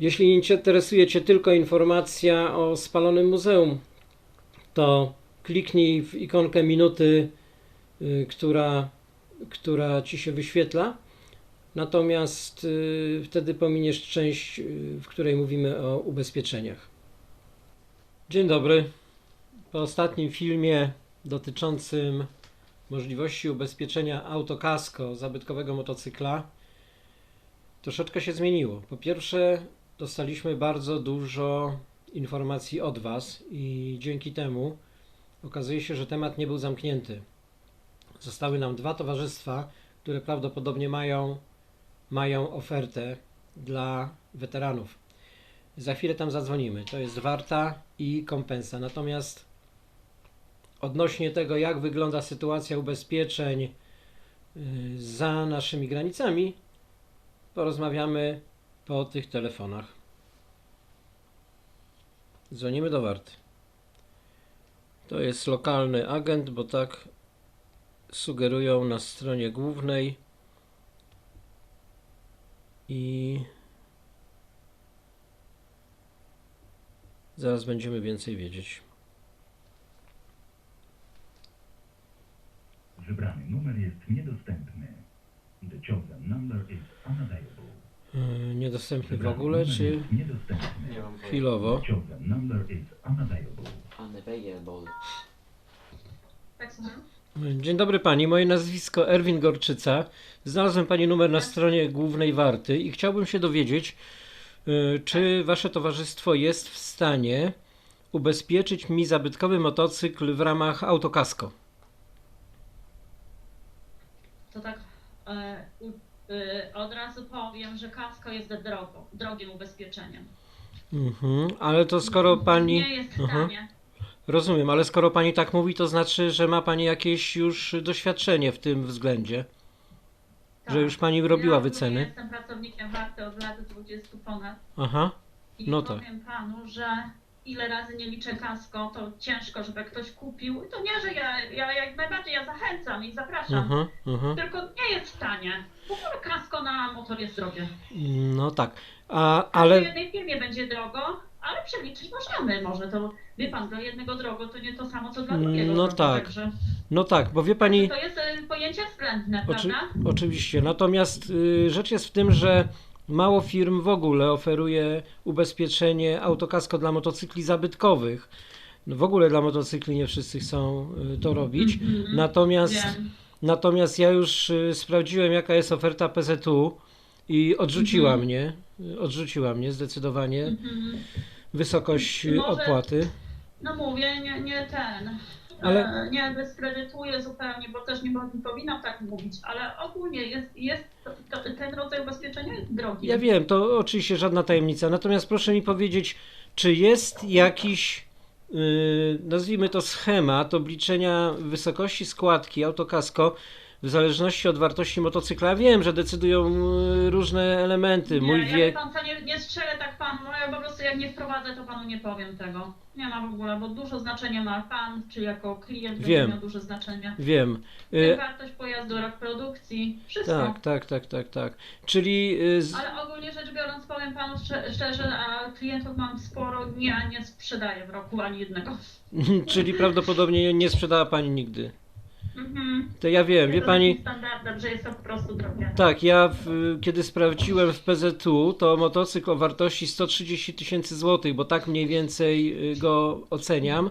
Jeśli interesuje Cię tylko informacja o spalonym muzeum, to kliknij w ikonkę minuty, y, która, która Ci się wyświetla. Natomiast y, wtedy pominiesz część, y, w której mówimy o ubezpieczeniach. Dzień dobry. Po ostatnim filmie dotyczącym możliwości ubezpieczenia autokasko zabytkowego motocykla troszeczkę się zmieniło. Po pierwsze, dostaliśmy bardzo dużo informacji od Was i dzięki temu okazuje się, że temat nie był zamknięty. Zostały nam dwa towarzystwa, które prawdopodobnie mają, mają ofertę dla weteranów. Za chwilę tam zadzwonimy. To jest Warta i Kompensa. Natomiast odnośnie tego, jak wygląda sytuacja ubezpieczeń y, za naszymi granicami, porozmawiamy po tych telefonach. Dzwonimy do Warty. To jest lokalny agent, bo tak sugerują na stronie głównej. I zaraz będziemy więcej wiedzieć. Wybrany numer jest niedostępny. The chosen number is unavailable. Yy, Niedostępny w ogóle, czy chwilowo? Tak? Dzień dobry pani, moje nazwisko Erwin Gorczyca. Znalazłem pani numer na stronie głównej Warty i chciałbym się dowiedzieć, y, czy wasze towarzystwo jest w stanie ubezpieczyć mi zabytkowy motocykl w ramach autokasko. To tak e, u, e, od razu powiem, że kasko jest drogo, drogim ubezpieczeniem. Mhm, ale to skoro pani. Nie jest Aha. tanie. Rozumiem, ale skoro pani tak mówi, to znaczy, że ma pani jakieś już doświadczenie w tym względzie. Tak. Że już pani robiła ja wyceny. Jestem pracownikiem warty od lat 20 ponad. Aha, I No tak. powiem panu, że ile razy nie liczę kasko, to ciężko, żeby ktoś kupił. I to nie, że ja, ja jak najbardziej ja zachęcam i zapraszam. aha, aha. Tylko nie jest tanie. W ogóle kasko na motor jest drogie. No tak. A, W ale. jednej firmie będzie drogo, ale przeliczyć możemy. Może to, wie pan, dla jednego drogo to nie to samo, co dla drugiego No drogo. tak. Także No tak, bo wie pani. to jest e, pojęcie względne, Oczy, prawda? oczywiście. Natomiast y, rzecz jest w tym, że mało firm w ogóle oferuje ubezpieczenie autokasko dla motocykli zabytkowych. No w ogóle dla motocykli nie wszyscy chcą y, to robić. Mhm. Natomiast, natomiast ja już y, sprawdziłem, jaka jest oferta PZU i odrzuciła Mhm. mnie. y, Odrzuciła mnie zdecydowanie Mhm. wysokość Może- opłaty. No mówię, nie, nie ten. Ale- Ale... Nie dyskredytuję zupełnie, bo też nie, nie powinnam tak mówić, ale ogólnie jest, jest to, ten rodzaj ubezpieczenia jest drogi. Ja wiem, to oczywiście żadna tajemnica. Natomiast proszę mi powiedzieć, czy jest jakiś, yy, nazwijmy to schemat obliczenia wysokości składki autokasko w zależności od wartości motocykla? Wiem, że decydują yy, różne elementy, Nie, mój ja wie wiek. pan co, nie, nie strzelę tak panu, no ja po prostu jak nie wprowadzę, to panu nie powiem tego. Nie ma w ogóle, bo dużo znaczenia ma pan, czy jako klient Wiem. będzie miał duże znaczenie. Wiem. Yy, wartość pojazdu, rok produkcji, wszystko. tak, tak, tak, tak, tak. Czyli, yy, z, Ale ogólnie rzecz biorąc, powiem panu szczerze, szczerze, a klientów mam sporo, nie, nie sprzedaję w roku ani jednego. czyli prawdopodobnie nie sprzedała pani nigdy. Mhm. To ja wiem, wie pani. standardem, że jest to po prostu drogie. Tak, ja w, kiedy sprawdziłem w PZU, to motocykl o wartości 130 tysięcy złotych, bo tak mniej więcej y, go oceniam.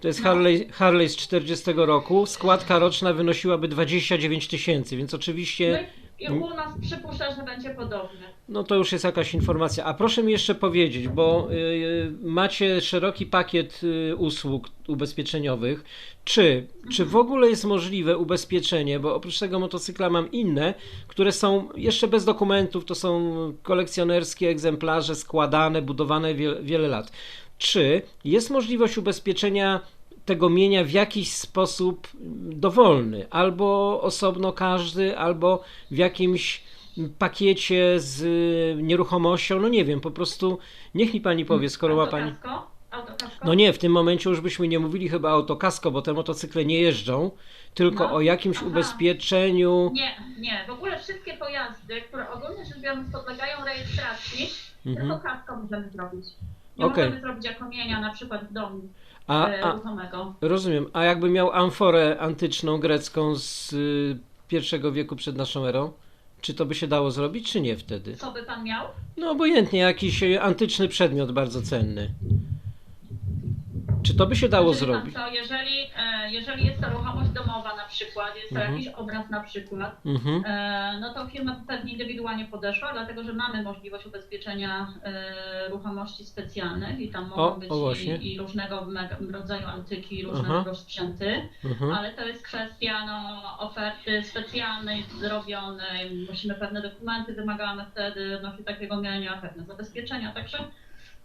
To jest No. Harley, Harley z 40 roku. Składka roczna wynosiłaby 29 tysięcy, więc No oczywiście i, u nas przypuszcza, że będzie podobny. no to już jest jakaś informacja. A proszę mi jeszcze powiedzieć, bo y, macie szeroki pakiet y, usług ubezpieczeniowych. Czy, czy w ogóle jest możliwe ubezpieczenie, bo oprócz tego motocykla mam inne, które są jeszcze bez dokumentów, to są kolekcjonerskie egzemplarze składane, budowane wie, wiele lat. Czy jest możliwość ubezpieczenia tego mienia w jakiś sposób dowolny, albo osobno każdy, albo w jakimś pakiecie z y, nieruchomością, no nie wiem, po prostu niech mi pani powie, skoro ma pani... Autokasko? No nie, w tym momencie już byśmy nie mówili chyba autokasko, bo te motocykle nie jeżdżą, tylko No, o jakimś aha. ubezpieczeniu. Nie, nie. W ogóle wszystkie pojazdy, które ogólnie rzecz biorąc podlegają rejestracji, Tylko Mhm. kasko możemy zrobić. Nie Okej. możemy zrobić jako mienia na przykład w domu A, e, a, ruchomego. rozumiem. A jakby miał amforę antyczną grecką z y, pierwszego wieku przed naszą erą, czy to by się dało zrobić, czy nie wtedy? Co by pan miał? No obojętnie, jakiś antyczny przedmiot bardzo cenny. Czy to by się dało zrobić? Co, jeżeli, e, jeżeli jest to ruchomość domowa na przykład, jest to Mhm. jakiś obraz na przykład, Mhm. e, no to firma pewnie indywidualnie podeszła, dlatego że mamy możliwość ubezpieczenia e, ruchomości specjalnych i tam mogą O, być o i, i różnego rodzaju antyki, różnego Aha. sprzęty, Mhm. ale to jest kwestia no, oferty specjalnej, zrobionej, musimy pewne dokumenty wymagamy wtedy odnośnie takiego mienia, pewne zabezpieczenia, także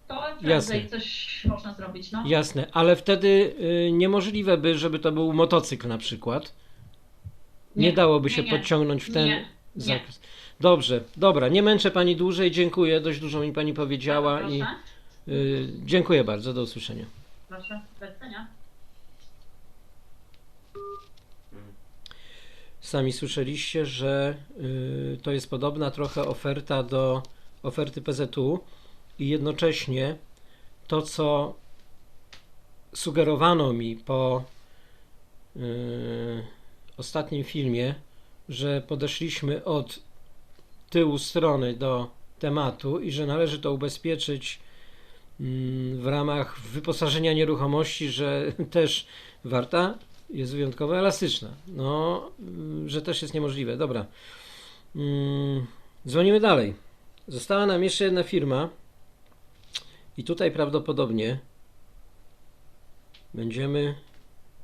to Jasne. prędzej coś można zrobić, no. Jasne, ale wtedy y, niemożliwe by, żeby to był motocykl na przykład. Nie, Nie, dałoby nie, się nie. podciągnąć w ten zakres. Dobrze, dobra, nie męczę pani dłużej, dziękuję, dość dużo mi pani powiedziała Proszę, i y, dziękuję bardzo, do usłyszenia. proszę, do widzenia. Sami słyszeliście, że y, to jest podobna trochę oferta do oferty PZU i jednocześnie to, co sugerowano mi po y, ostatnim filmie, że podeszliśmy od tyłu strony do tematu i że należy to ubezpieczyć mm, w ramach wyposażenia nieruchomości, że też warta jest wyjątkowo elastyczna. No, mm, że też jest niemożliwe. Dobra. Mm, Dzwonimy dalej. Została nam jeszcze jedna firma i tutaj prawdopodobnie będziemy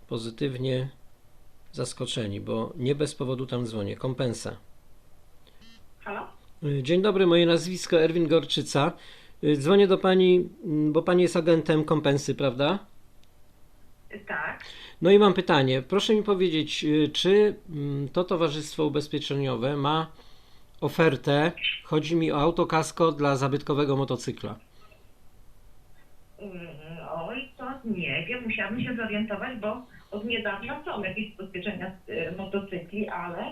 pozytywnie zaskoczeni, bo nie bez powodu tam dzwonię. Kompensa. Halo? Y, Dzień dobry, moje nazwisko Erwin Gorczyca. Y, Dzwonię do pani, mm, bo pani jest agentem kompensy, prawda? Tak. No i mam pytanie. Proszę mi powiedzieć, y, czy mm, to towarzystwo ubezpieczeniowe ma ofertę, chodzi mi o autokasko dla zabytkowego motocykla. Mm, Oj, to nie wiem, musiałabym się zorientować, bo od niedawna są jakieś ubezpieczenia y, motocykli, ale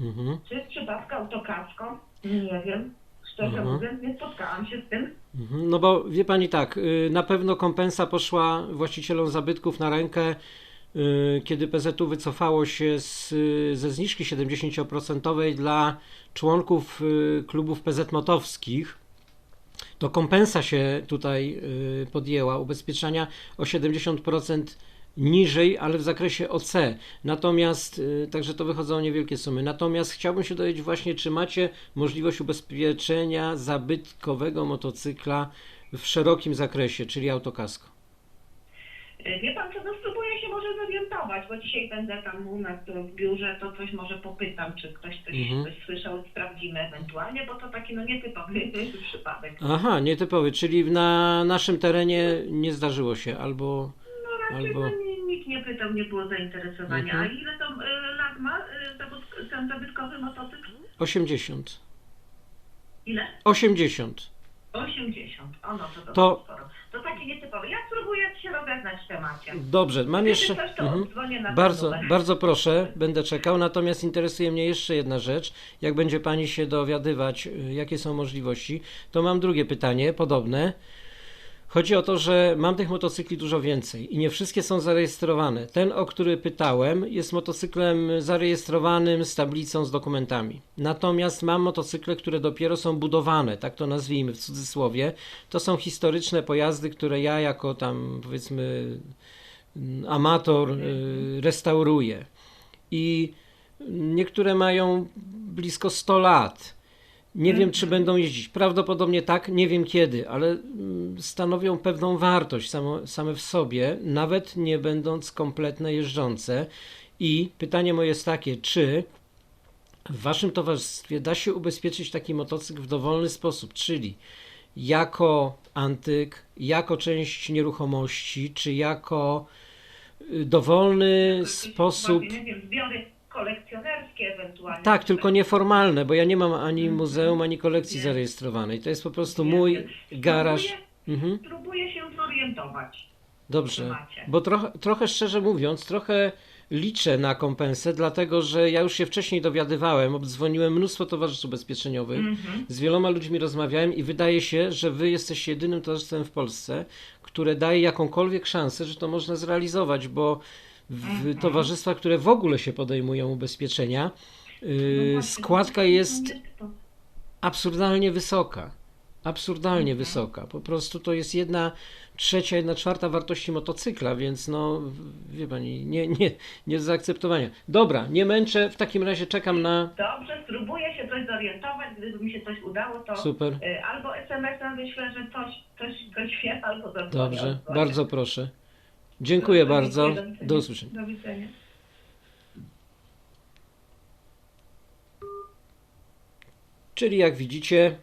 Mhm. czy w przypadku autokasko? Nie wiem. Szczerze Mhm. mówiąc, nie spotkałam się z tym. Mhm. No bo wie pani tak, y, na pewno kompensa poszła właścicielom zabytków na rękę, y, kiedy PZU wycofało się z, y, ze zniżki 70% dla członków klubów PZ Motowskich. To kompensa się tutaj y, podjęła ubezpieczenia o 70% niżej, ale w zakresie OC. Natomiast, y, także to wychodzą niewielkie sumy. Natomiast chciałbym się dowiedzieć właśnie, czy macie możliwość ubezpieczenia zabytkowego motocykla w szerokim zakresie, czyli autokasko. Y, Wie pan co, no spróbuję się może zorientować, bo dzisiaj będę tam u nas w biurze, to coś może popytam, czy ktoś coś, Mhm. coś słyszał, sprawdzimy ewentualnie, bo to taki no nietypowy przypadek. Aha, nietypowy, czyli na naszym terenie nie zdarzyło się, albo No raczej Albo- no, nikt nie pytał, nie było zainteresowania. Mhm. A ile to y, lat ma zabud- ten zabytkowy motocykl? 80. Ile? 80. 80. O no to, to, To- sporo. To taki nietypowy. Ja spróbuję się rozeznać w temacie. Dobrze, mam jeszcze. coś, to Mhm. na ten Bardzo, numer. bardzo proszę, będę czekał. Natomiast interesuje mnie jeszcze jedna rzecz. Jak będzie Pani się dowiadywać, y, jakie są możliwości, to mam drugie pytanie, podobne. Chodzi o to, że mam tych motocykli dużo więcej i nie wszystkie są zarejestrowane. Ten, o który pytałem, jest motocyklem zarejestrowanym z tablicą z dokumentami. Natomiast mam motocykle, które dopiero są budowane, tak to nazwijmy w cudzysłowie. To są historyczne pojazdy, które ja jako tam powiedzmy mm, amator y, restauruję. I niektóre mają blisko 100 lat. Nie wiem, czy będą jeździć. Prawdopodobnie tak, nie wiem kiedy, ale mm, stanowią pewną wartość samo, same w sobie, nawet nie będąc kompletne jeżdżące. I pytanie moje jest takie, czy w waszym towarzystwie da się ubezpieczyć taki motocykl w dowolny sposób, czyli jako antyk, jako część nieruchomości, czy jako dowolny sposób. Nie wiem, kolekcjonerskie ewentualnie. Tak, tylko nieformalne, bo ja nie mam ani muzeum, ani kolekcji Nie. zarejestrowanej. To jest po prostu Nie, mój garaż. Mhm, spróbuję się zorientować dobrze. Bo trochę, trochę szczerze mówiąc, trochę liczę na kompensę, dlatego że ja już się wcześniej dowiadywałem, obdzwoniłem mnóstwo towarzystw ubezpieczeniowych, Mhm. z wieloma ludźmi rozmawiałem i wydaje się, że wy jesteście jedynym towarzystwem w Polsce, które daje jakąkolwiek szansę, że to można zrealizować, bo w towarzystwach, które w ogóle się podejmują ubezpieczenia, właśnie, składka jest absurdalnie wysoka. Absurdalnie Mhm. wysoka. Po prostu to jest jedna trzecia, jedna czwarta wartości motocykla, więc no, wie pani, nie, nie, nie do zaakceptowania. Dobra, nie męczę, w takim razie czekam na. Dobrze, spróbuję się coś zorientować. Gdyby mi się coś udało, to Super, y, albo SMS-em wyślę, że coś, coś, coś albo dobrze, bardzo proszę. Dziękuję bardzo. Do usłyszenia. Do widzenia. Czyli jak widzicie,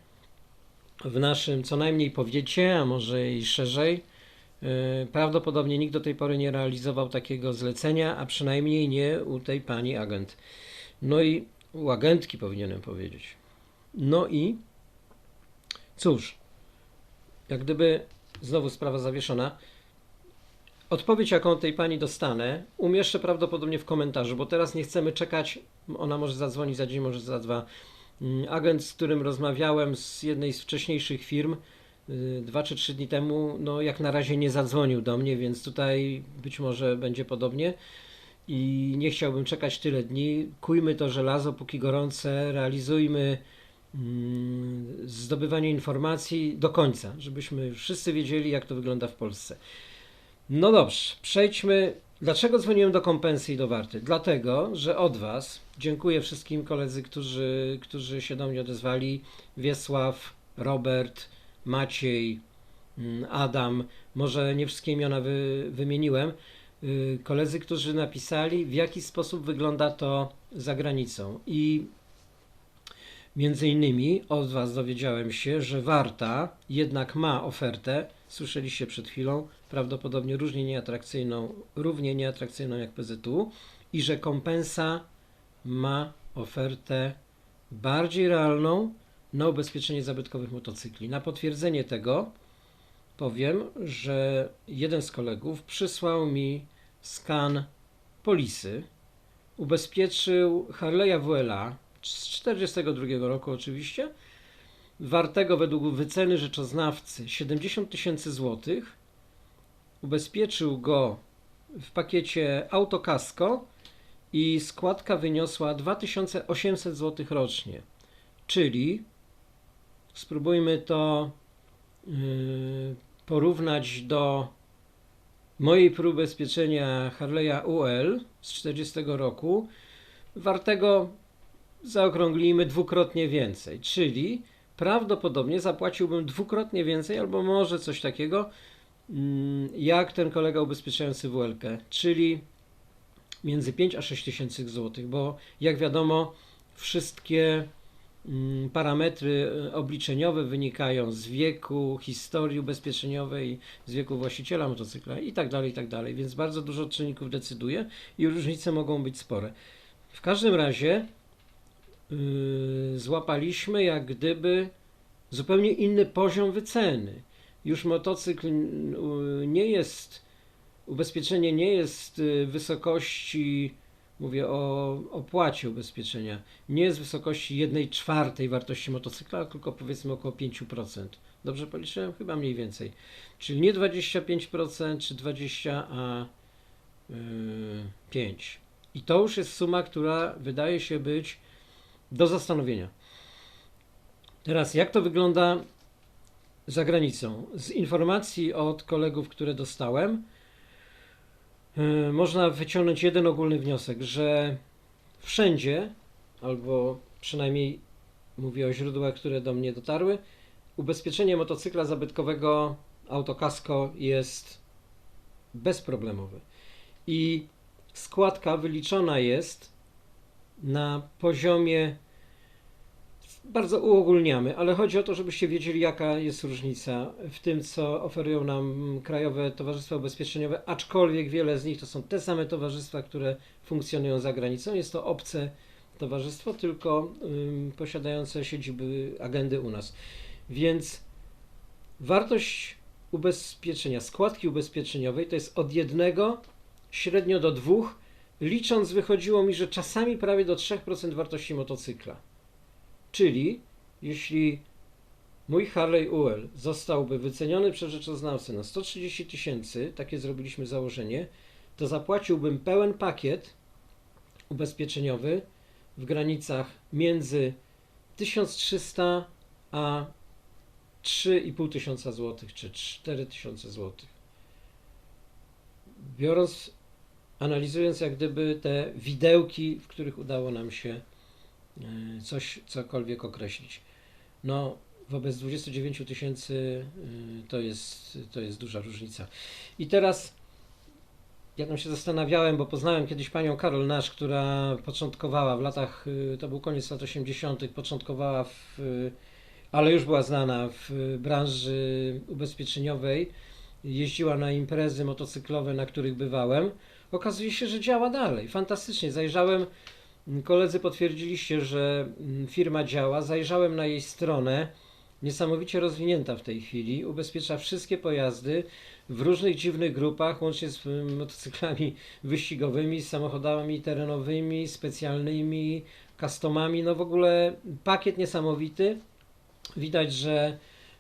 w naszym co najmniej powiecie, a może i szerzej, yy, prawdopodobnie nikt do tej pory nie realizował takiego zlecenia, a przynajmniej nie u tej pani agent. No i u agentki powinienem powiedzieć. No i cóż, jak gdyby znowu sprawa zawieszona. Odpowiedź, jaką tej pani dostanę, umieszczę prawdopodobnie w komentarzu, bo teraz nie chcemy czekać. Ona może zadzwonić za dzień, może za dwa. Mm, Agent, z którym rozmawiałem z jednej z wcześniejszych firm y, dwa czy trzy dni temu, no jak na razie nie zadzwonił do mnie, więc tutaj być może będzie podobnie. I nie chciałbym czekać tyle dni. Kujmy to żelazo, póki gorące, realizujmy mm, zdobywanie informacji do końca, żebyśmy wszyscy wiedzieli, jak to wygląda w Polsce. No dobrze, przejdźmy. Dlaczego dzwoniłem do kompensy i do warty? Dlatego, że od Was dziękuję wszystkim koledzy, którzy, którzy się do mnie odezwali. Wiesław, Robert, Maciej, mm, Adam. Może nie wszystkie imiona wy, wymieniłem. Y, Koledzy, którzy napisali, w jaki sposób wygląda to za granicą. I między innymi od Was dowiedziałem się, że Warta jednak ma ofertę, słyszeliście przed chwilą, prawdopodobnie różnie nieatrakcyjną, równie nieatrakcyjną jak PZU i że kompensa ma ofertę bardziej realną na ubezpieczenie zabytkowych motocykli. Na potwierdzenie tego powiem, że jeden z kolegów przysłał mi skan polisy, ubezpieczył Harley'a WLA z 42 roku oczywiście, wartego według wyceny rzeczoznawcy 70 tysięcy złotych, ubezpieczył go w pakiecie autokasko i składka wyniosła 2800 zł rocznie. Czyli spróbujmy to yy, porównać do mojej próby ubezpieczenia Harley'a UL z 40 roku, wartego zaokrąglimy dwukrotnie więcej, czyli prawdopodobnie zapłaciłbym dwukrotnie więcej albo może coś takiego jak ten kolega ubezpieczający WLK, czyli między 5 a 6 tysięcy złotych, bo jak wiadomo wszystkie mm, parametry e, obliczeniowe wynikają z wieku, historii ubezpieczeniowej, z wieku właściciela motocykla i tak dalej, i tak dalej, więc bardzo dużo czynników decyduje i różnice mogą być spore. W każdym razie yy, złapaliśmy jak gdyby zupełnie inny poziom wyceny. Już motocykl nie jest, ubezpieczenie nie jest yy, wysokości, mówię o opłacie ubezpieczenia, nie jest wysokości 1 czwartej wartości motocykla, tylko powiedzmy około 5%. Dobrze policzyłem? Chyba mniej więcej. Czyli nie 25% czy 20, a yy, 5. I to już jest suma, która wydaje się być do zastanowienia. Teraz, jak to wygląda za granicą? Z informacji od kolegów, które dostałem, yy, można wyciągnąć jeden ogólny wniosek, że wszędzie, albo przynajmniej mówię o źródłach, które do mnie dotarły, ubezpieczenie motocykla zabytkowego autokasko jest bezproblemowe. I składka wyliczona jest na poziomie bardzo uogólniamy, ale chodzi o to, żebyście wiedzieli, jaka jest różnica w tym, co oferują nam krajowe towarzystwa ubezpieczeniowe, aczkolwiek wiele z nich to są te same towarzystwa, które funkcjonują za granicą. Jest to obce towarzystwo, tylko ym, posiadające siedziby agendy u nas. Więc wartość ubezpieczenia, składki ubezpieczeniowej to jest od jednego średnio do dwóch licząc wychodziło mi, że czasami prawie do 3% wartości motocykla. Czyli jeśli mój Harley UL zostałby wyceniony przez rzeczoznawcę na 130 tysięcy, takie zrobiliśmy założenie, to zapłaciłbym pełen pakiet ubezpieczeniowy w granicach między 1300 a 3,5 tysiąca złotych czy 4 tysiące złotych. Biorąc, analizując jak gdyby te widełki, w których udało nam się coś, cokolwiek określić. No, wobec 29 tysięcy y, to jest, to jest duża różnica. I teraz, jak się zastanawiałem, bo poznałem kiedyś panią Karol Nasz, która początkowała w latach, y, to był koniec lat 80., początkowała w, y, ale już była znana w branży ubezpieczeniowej, jeździła na imprezy motocyklowe, na których bywałem. Okazuje się, że działa dalej. Fantastycznie. Zajrzałem, koledzy potwierdziliście, że mm, firma działa. Zajrzałem na jej stronę niesamowicie rozwinięta w tej chwili. Ubezpiecza wszystkie pojazdy w różnych dziwnych grupach, łącznie z y, motocyklami wyścigowymi, samochodami terenowymi, specjalnymi, customami. No w ogóle pakiet niesamowity. Widać, że,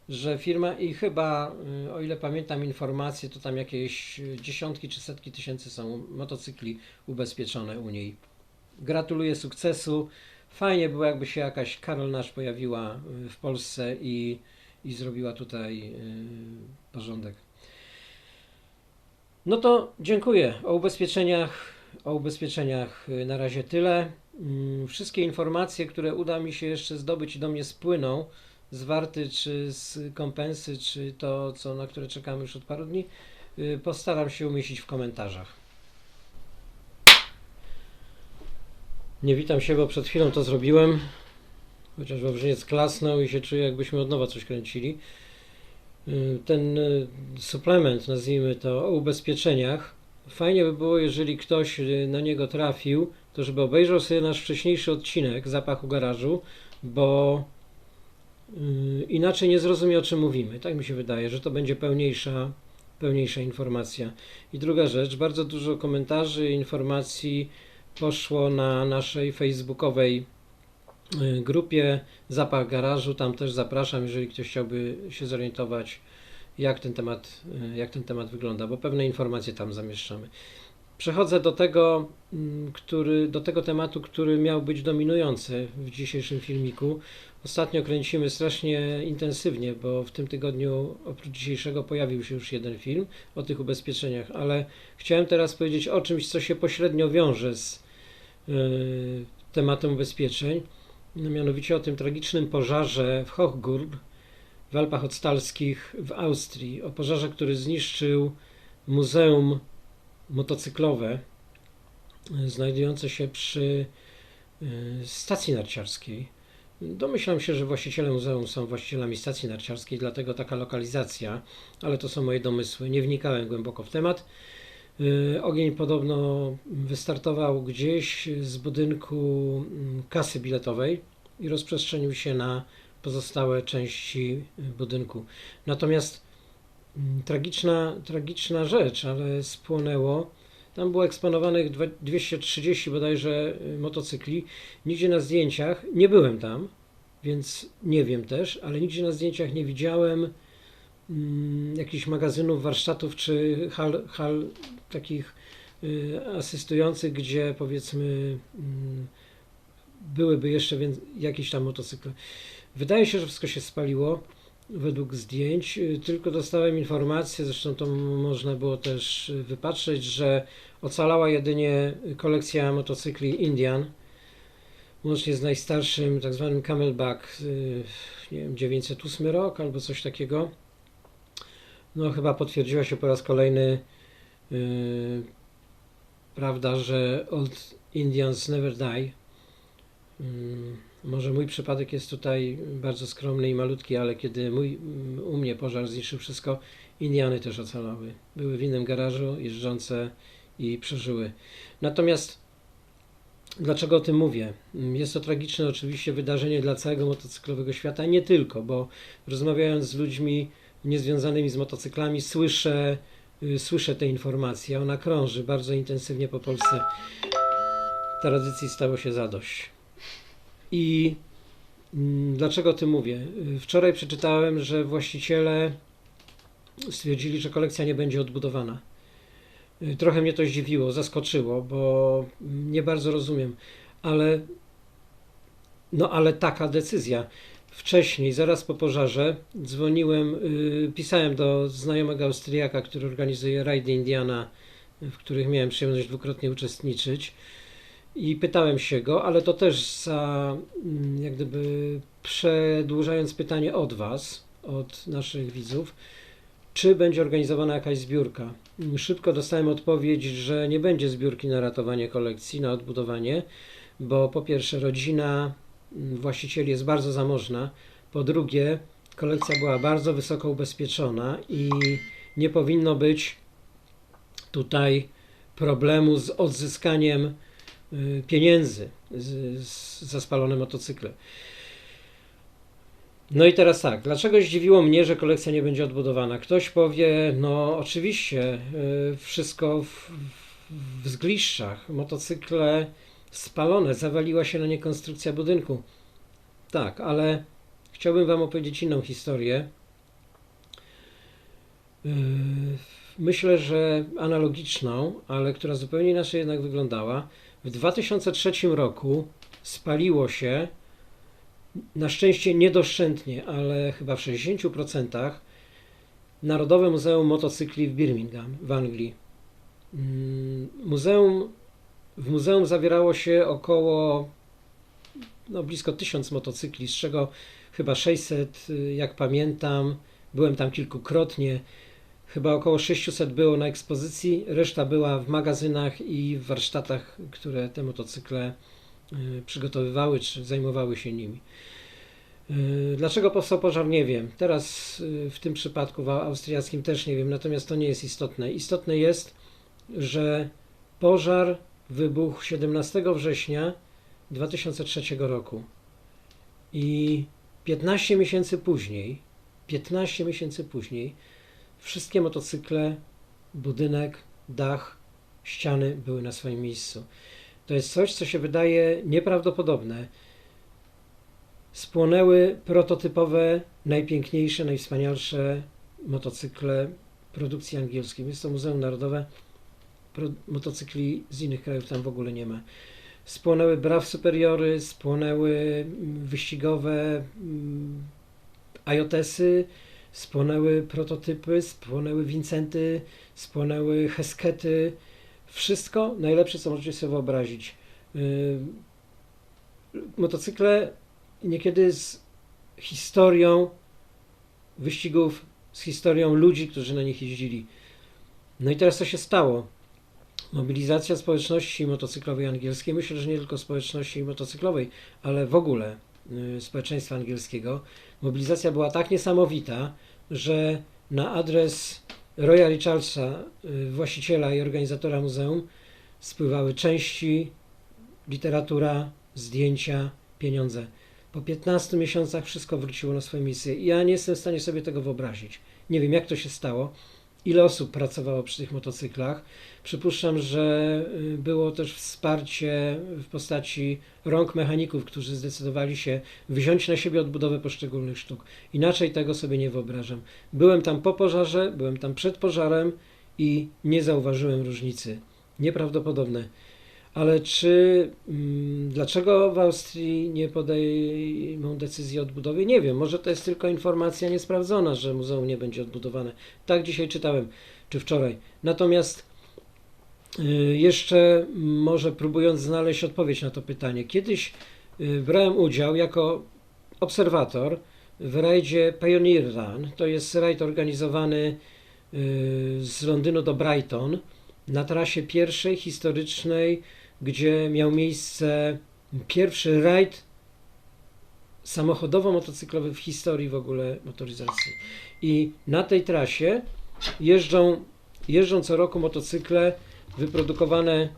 że firma i chyba, y, o ile pamiętam informacje, to tam jakieś dziesiątki czy setki tysięcy są motocykli ubezpieczone u niej. Gratuluję sukcesu. Fajnie było, jakby się jakaś Karol Nasz pojawiła y, w Polsce i, i zrobiła tutaj y, porządek. No to dziękuję. O ubezpieczeniach, o ubezpieczeniach y, na razie tyle. Mm, Wszystkie informacje, które uda mi się jeszcze zdobyć i do mnie spłyną, z warty czy z kompensy, czy to, co, na które czekamy już od paru dni, postaram się umieścić w komentarzach. Nie witam się, bo przed chwilą to zrobiłem. Chociaż Wawrzyniec klasnął i się czuję, jakbyśmy od nowa coś kręcili. Y, Ten y, suplement, nazwijmy to, o ubezpieczeniach. Fajnie by było, jeżeli ktoś y, na niego trafił, to żeby obejrzał sobie nasz wcześniejszy odcinek Zapachu Garażu, bo inaczej nie zrozumie, o czym mówimy. Tak mi się wydaje, że to będzie pełniejsza, pełniejsza informacja. I druga rzecz, bardzo dużo komentarzy, informacji poszło na naszej facebookowej y, grupie Zapach Garażu. Tam też zapraszam, jeżeli ktoś chciałby się zorientować, jak ten temat, y, jak ten temat wygląda, bo pewne informacje tam zamieszczamy. Przechodzę do tego, mm, który, do tego tematu, który miał być dominujący w dzisiejszym filmiku. Ostatnio kręcimy strasznie intensywnie, bo w tym tygodniu oprócz dzisiejszego pojawił się już jeden film o tych ubezpieczeniach, ale chciałem teraz powiedzieć o czymś, co się pośrednio wiąże z tematem ubezpieczeń, no, mianowicie o tym tragicznym pożarze w Hochgurb w Alpach Odstalskich w Austrii, o pożarze, który zniszczył muzeum motocyklowe y, znajdujące się przy y, stacji narciarskiej. Domyślam się, że właściciele muzeum są właścicielami stacji narciarskiej, dlatego taka lokalizacja, ale to są moje domysły. Nie wnikałem głęboko w temat. Y, Ogień podobno wystartował gdzieś z budynku mm, kasy biletowej i rozprzestrzenił się na pozostałe części budynku. Natomiast mm, tragiczna, tragiczna rzecz, ale spłonęło. Tam było eksponowanych dwa- 230 bodajże y, motocykli. Nigdzie na zdjęciach, nie byłem tam, więc nie wiem też, ale nigdzie na zdjęciach nie widziałem mm, jakichś magazynów, warsztatów czy hal, hal takich y, asystujących, gdzie powiedzmy mm, byłyby jeszcze jakieś tam motocykle. Wydaje się, że wszystko się spaliło według zdjęć, y, tylko dostałem informację, zresztą to można było też y, wypatrzeć, że ocalała jedynie kolekcja motocykli Indian, łącznie z najstarszym, tak zwanym Camelback, nie wiem, 908 rok albo coś takiego. No chyba potwierdziła się po raz kolejny y, prawda, że Old Indians never die. Mm, Może mój przypadek jest tutaj bardzo skromny i malutki, ale kiedy mój, u mnie pożar zniszczył wszystko, Indiany też ocalały. Były w innym garażu, jeżdżące i przeżyły. Natomiast dlaczego o tym mówię? Jest to tragiczne oczywiście wydarzenie dla całego motocyklowego świata, nie tylko, bo rozmawiając z ludźmi niezwiązanymi z motocyklami, słyszę, y, słyszę te informacje. Ona krąży bardzo intensywnie po Polsce. tradycji stało się zadość. I mm, dlaczego o tym mówię? Y, Wczoraj przeczytałem, że właściciele stwierdzili, że kolekcja nie będzie odbudowana. Y, Trochę mnie to zdziwiło, zaskoczyło, bo nie bardzo rozumiem, ale no ale taka decyzja. Wcześniej, zaraz po pożarze, dzwoniłem, y, pisałem do znajomego Austriaka, który organizuje rajdy Indiana, w których miałem przyjemność dwukrotnie uczestniczyć. I pytałem się go, ale to też za, mm, jak gdyby przedłużając pytanie od Was, od naszych widzów, czy będzie organizowana jakaś zbiórka. Szybko dostałem odpowiedź, że nie będzie zbiórki na ratowanie kolekcji, na odbudowanie, bo po pierwsze rodzina właścicieli jest bardzo zamożna, po drugie kolekcja była bardzo wysoko ubezpieczona i nie powinno być tutaj problemu z odzyskaniem y, pieniędzy za spalone motocykle. No i teraz tak, dlaczego zdziwiło mnie, że kolekcja nie będzie odbudowana? Ktoś powie, no oczywiście, y, wszystko w, w zgliszczach, motocykle spalone, zawaliła się na nie konstrukcja budynku. Tak, ale chciałbym Wam opowiedzieć inną historię. Yy, Myślę, że analogiczną, ale która zupełnie inaczej jednak wyglądała. W 2003 roku spaliło się, na szczęście niedoszczętnie, ale chyba w 60%, Narodowe Muzeum Motocykli w Birmingham w Anglii. Mm, Muzeum, w muzeum zawierało się około no, blisko 1000 motocykli, z czego chyba 600, y, jak pamiętam, byłem tam kilkukrotnie. Chyba około 600 było na ekspozycji, reszta była w magazynach i w warsztatach, które te motocykle y, przygotowywały czy zajmowały się nimi. Y, Dlaczego powstał pożar, nie wiem. Teraz w tym przypadku w austriackim też nie wiem, natomiast to nie jest istotne. Istotne jest, że pożar wybuchł 17 września 2003 roku i 15 miesięcy później, 15 miesięcy później, wszystkie motocykle, budynek, dach, ściany były na swoim miejscu. To jest coś, co się wydaje nieprawdopodobne. Spłonęły prototypowe, najpiękniejsze, najwspanialsze motocykle produkcji angielskiej. Jest to Muzeum Narodowe. Motocykli z innych krajów tam w ogóle nie ma. Spłonęły Braw Superiory, spłonęły mm, wyścigowe mm, IOTesy, spłonęły prototypy, spłonęły Vincenty, spłonęły Heskety. Wszystko najlepsze, co możecie sobie wyobrazić. Yy, Motocykle niekiedy z historią wyścigów, z historią ludzi, którzy na nich jeździli. No i teraz co się stało? Mobilizacja społeczności motocyklowej angielskiej, myślę, że nie tylko społeczności motocyklowej, ale w ogóle y, społeczeństwa angielskiego. Mobilizacja była tak niesamowita, że na adres Roya Richardsa, y, właściciela i organizatora muzeum, spływały części, literatura, zdjęcia, pieniądze. Po 15 miesiącach wszystko wróciło na swoje miejsce. Ja nie jestem w stanie sobie tego wyobrazić. Nie wiem, jak to się stało, ile osób pracowało przy tych motocyklach. Przypuszczam, że y, było też wsparcie w postaci rąk mechaników, którzy zdecydowali się wziąć na siebie odbudowę poszczególnych sztuk. Inaczej tego sobie nie wyobrażam. Byłem tam po pożarze, byłem tam przed pożarem i nie zauważyłem różnicy. Nieprawdopodobne. Ale czy mm, dlaczego w Austrii nie podejmą decyzji o odbudowie? Nie wiem. Może to jest tylko informacja niesprawdzona, że muzeum nie będzie odbudowane. Tak dzisiaj czytałem, czy wczoraj. Natomiast y, jeszcze może próbując znaleźć odpowiedź na to pytanie. Kiedyś y, brałem udział jako obserwator w rajdzie Pioneer Run. To jest rajd organizowany y, z Londynu do Brighton na trasie pierwszej historycznej, gdzie miał miejsce pierwszy rajd samochodowo-motocyklowy w historii w ogóle motoryzacji. I na tej trasie jeżdżą, jeżdżą co roku motocykle wyprodukowane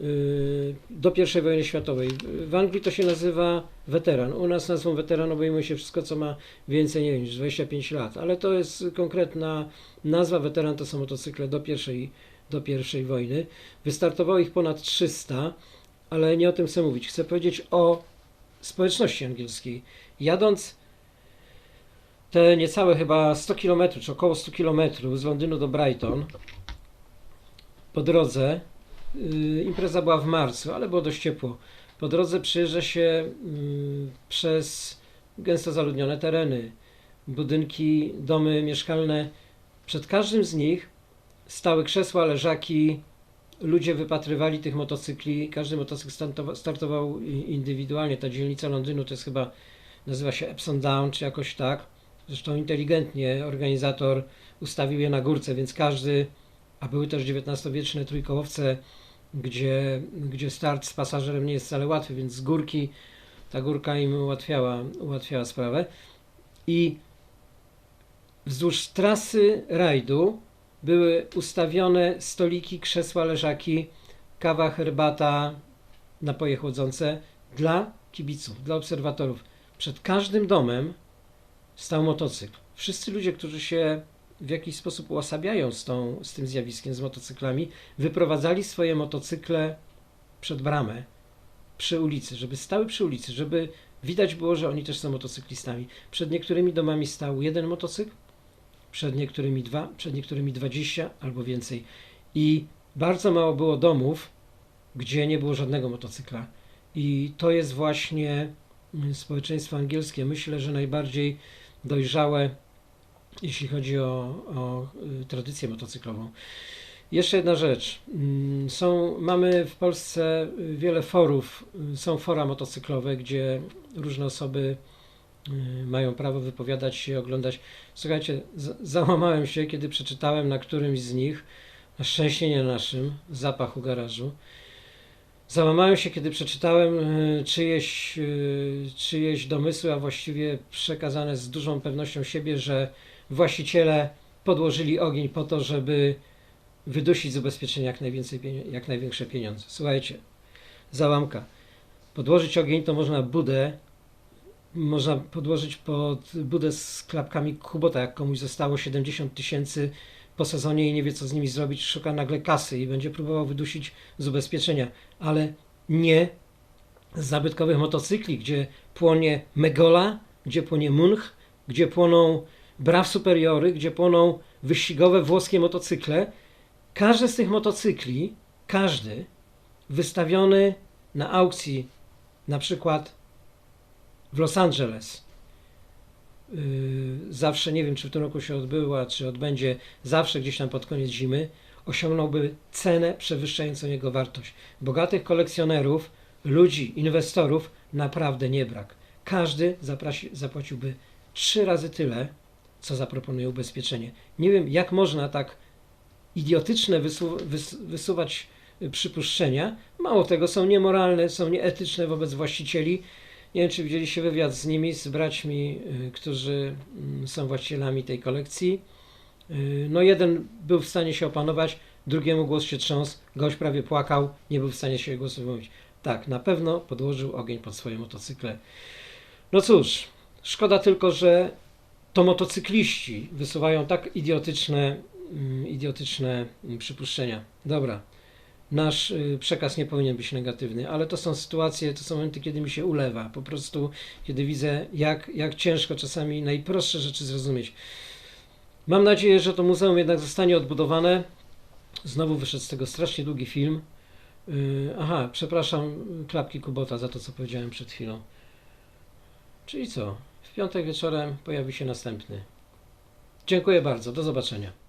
y, do I wojny światowej. W Anglii to się nazywa weteran. U nas nazwą weteran obejmuje się wszystko, co ma więcej nie wiem, niż 25 lat, ale to jest konkretna nazwa. Weteran to są motocykle do pierwszej do I wojny. Wystartowało ich ponad 300, ale nie o tym chcę mówić. Chcę powiedzieć o społeczności angielskiej. Jadąc te niecałe chyba 100 km, czy około 100 km z Londynu do Brighton, po drodze, y, impreza była w marcu, ale było dość ciepło. Po drodze przyjeżdża się y, przez gęsto zaludnione tereny, budynki, domy mieszkalne. Przed każdym z nich stały krzesła, leżaki, ludzie wypatrywali tych motocykli. Każdy motocykl startowa- startował indywidualnie. Ta dzielnica Londynu to jest chyba, nazywa się Epsom Down, czy jakoś tak. Zresztą inteligentnie organizator ustawił je na górce, więc każdy, a były też XIX-wieczne trójkołowce, gdzie, gdzie start z pasażerem nie jest wcale łatwy, więc z górki ta górka im ułatwiała, ułatwiała sprawę. I wzdłuż trasy rajdu były ustawione stoliki, krzesła, leżaki, kawa, herbata, napoje chłodzące dla kibiców, dla obserwatorów. Przed każdym domem stał motocykl. Wszyscy ludzie, którzy się w jakiś sposób uosabiają z, tą, z tym zjawiskiem, z motocyklami, wyprowadzali swoje motocykle przed bramę, przy ulicy, żeby stały przy ulicy, żeby widać było, że oni też są motocyklistami. Przed niektórymi domami stał jeden motocykl, przed niektórymi dwa, przed niektórymi dwadzieścia albo więcej. I bardzo mało było domów, gdzie nie było żadnego motocykla. I to jest właśnie mm, społeczeństwo angielskie. Myślę, że najbardziej dojrzałe, jeśli chodzi o, o y, tradycję motocyklową. Jeszcze jedna rzecz. Mm, Są, mamy w Polsce y, wiele forów, y, są fora motocyklowe, gdzie różne osoby mają prawo wypowiadać się, oglądać. Słuchajcie, za- załamałem się, kiedy przeczytałem na którymś z nich, na szczęście nie naszym, zapach u garażu. Załamałem się, kiedy przeczytałem y, czyjeś, y, czyjeś domysły, a właściwie przekazane z dużą pewnością siebie, że właściciele podłożyli ogień po to, żeby wydusić z ubezpieczenia jak, najwięcej, jak największe pieniądze. Słuchajcie, załamka. Podłożyć ogień to można budę, można podłożyć pod budę z klapkami Kubota, jak komuś zostało 70 tysięcy po sezonie i nie wie co z nimi zrobić, szuka nagle kasy i będzie próbował wydusić z ubezpieczenia, ale nie z zabytkowych motocykli, gdzie płonie Megola, gdzie płonie Munch, gdzie płoną Braw Superiory, gdzie płoną wyścigowe włoskie motocykle. Każdy z tych motocykli, każdy wystawiony na aukcji, na przykład w Los Angeles. Yy, zawsze, nie wiem czy w tym roku się odbyła, czy odbędzie, zawsze gdzieś tam pod koniec zimy, osiągnąłby cenę przewyższającą jego wartość. Bogatych kolekcjonerów, ludzi, inwestorów naprawdę nie brak. Każdy zaprasi, zapłaciłby trzy razy tyle, co zaproponuje ubezpieczenie. Nie wiem, jak można tak idiotyczne wysu, wys, wysuwać y, przypuszczenia. Mało tego, są niemoralne, są nieetyczne wobec właścicieli. Nie wiem, czy widzieliście wywiad z nimi, z braćmi, y, którzy mm, są właścicielami tej kolekcji. Y, No jeden był w stanie się opanować, drugiemu głos się trząsł, gość prawie płakał, nie był w stanie się głosu wymówić. Tak, na pewno podłożył ogień pod swoje motocykle. No cóż, szkoda tylko, że to motocykliści wysuwają tak idiotyczne, mm, idiotyczne mm, przypuszczenia. Dobra, nasz y, przekaz nie powinien być negatywny, ale to są sytuacje, to są momenty, kiedy mi się ulewa. Po prostu, kiedy widzę, jak, jak ciężko czasami najprostsze rzeczy zrozumieć. Mam nadzieję, że to muzeum jednak zostanie odbudowane. Znowu wyszedł z tego strasznie długi film. Yy, aha, przepraszam klapki Kubota za to, co powiedziałem przed chwilą. Czyli co? W piątek wieczorem pojawi się następny. Dziękuję bardzo. Do zobaczenia.